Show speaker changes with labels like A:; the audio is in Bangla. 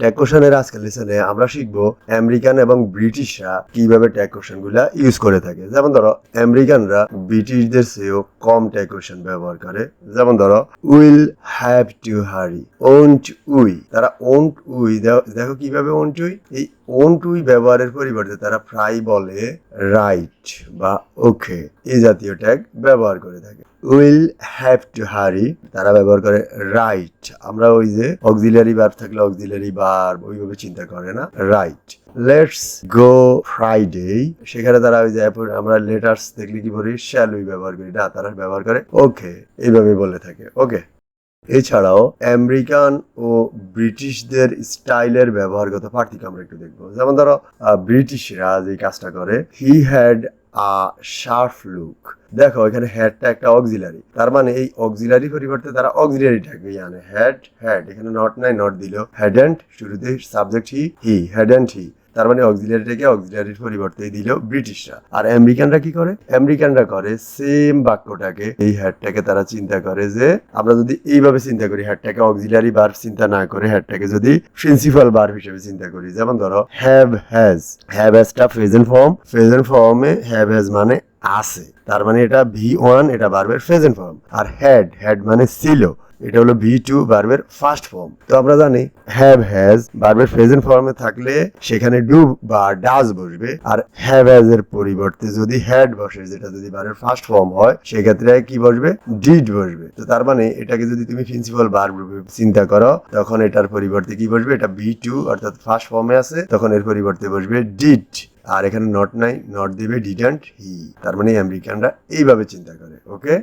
A: ট্যাগ কোশনের আজকের লেসনে আমরা শিখব আমেরিকান এবং ব্রিটিশরা কীভাবে ট্যাগগুলা ইউজ করে থাকে। যেমন ধরো আমেরিকানরা ব্রিটিশদের চেয়েও কম ট্যাগ ব্যবহার করে। যেমন ধরো will have to hurry won't we তারা ওন্ট উই দেখো কীভাবে ওন্ট উই এই ওন্ট উই ব্যবহারের পরিবর্তে তারা প্রায় বলে রাইট বা ওকে এই জাতীয় ট্যাগ ব্যবহার করে থাকে। উইল হ্যাভ টু হারি, তারা ব্যবহার করে রাইট। আমরা ওই যে অক্সিলারি বার থাকলে অক্সিলারি বার ওইভাবে চিন্তা করে না। রাইট। Let's go Friday. সেখানে তারা ওই যে আমরা লেটার্স দেখলে কি বলি শ্যাল উই ব্যবহার করি, না, তারা ব্যবহার করে, ওকে, এইভাবে বলে থাকে। ওকে। এছাড়াও আমেরিকান ও ব্রিটিশদের স্টাইলের ব্যবহারগত পার্থক্য আমরা একটু দেখব। যেমন ধরো ব্রিটিশরা যে কাজটা করে he had a sharp look দেখো, এখানে হ্যাডটা একটা অক্সিলারি তার মানে এই অক্সিলারি পরিবর্তে তারা অক্সিলারি টাকে আনে। হ্যাড হ্যাড এখানে নট নাই নট দিল। হ্যাড অ্যান্ড শুরুতে subject he he had and he তার মানে অক্সিলারিটাকে অক্সিলারির পরিবর্তে দিল ব্রিটিশরা। আর আমেরিকানরা কি করে? আমেরিকানরা করে সেম বাক্যটাকে, এই হ্যাডটাকে তারা চিন্তা করে যে, আমরা যদি এইভাবে চিন্তা করি হ্যাডটাকে অক্সিলারি বার চিন্তা না করে হ্যাডটাকে যদি প্রিন্সিপাল বার হিসেবে চিন্তা করি, যেমন ধরো হ্যাভ হ্যাজ হ্যাভ হ্যাজটা প্রেজেন্ট ফর্ম প্রেজেন্ট ফর্মে হ্যাভ হ্যাজ মানে আছে। তার মানে এটা ভি ওয়ান এটা বারবের প্রেজেন্ট ফর্ম আর হ্যাড হ্যাড মানে ছিল। এটা হলো ভি টু বার্বের ফার্স্ট ফর্ম তো আমরা জানি হ্যাভ হ্যাজ বার্বের প্রেজেন্ট ফর্মে থাকলে সেখানে ডু বা ডাজ বসবে। আর হ্যাভ হ্যাজ এর পরিবর্তে যদি হ্যাড বসে, যেটা যদি বার্বের ফার্স্ট ফর্ম হয়, সেক্ষেত্রে কি বসবে? ডিড বসবে। তো তার মানে এটাকে যদি তুমি প্রিন্সিপাল বার রূপে চিন্তা করো, তখন এটার পরিবর্তে কি বসবে? এটা ভি টু অর্থাৎ ফার্স্ট ফর্মে আছে, তখন এর পরিবর্তে বসবে ডিড আর এখানে নট নাই নট দিবে ডিডেন্ট হি তার মানে আমেরিকানরা এইভাবে চিন্তা করে ওকে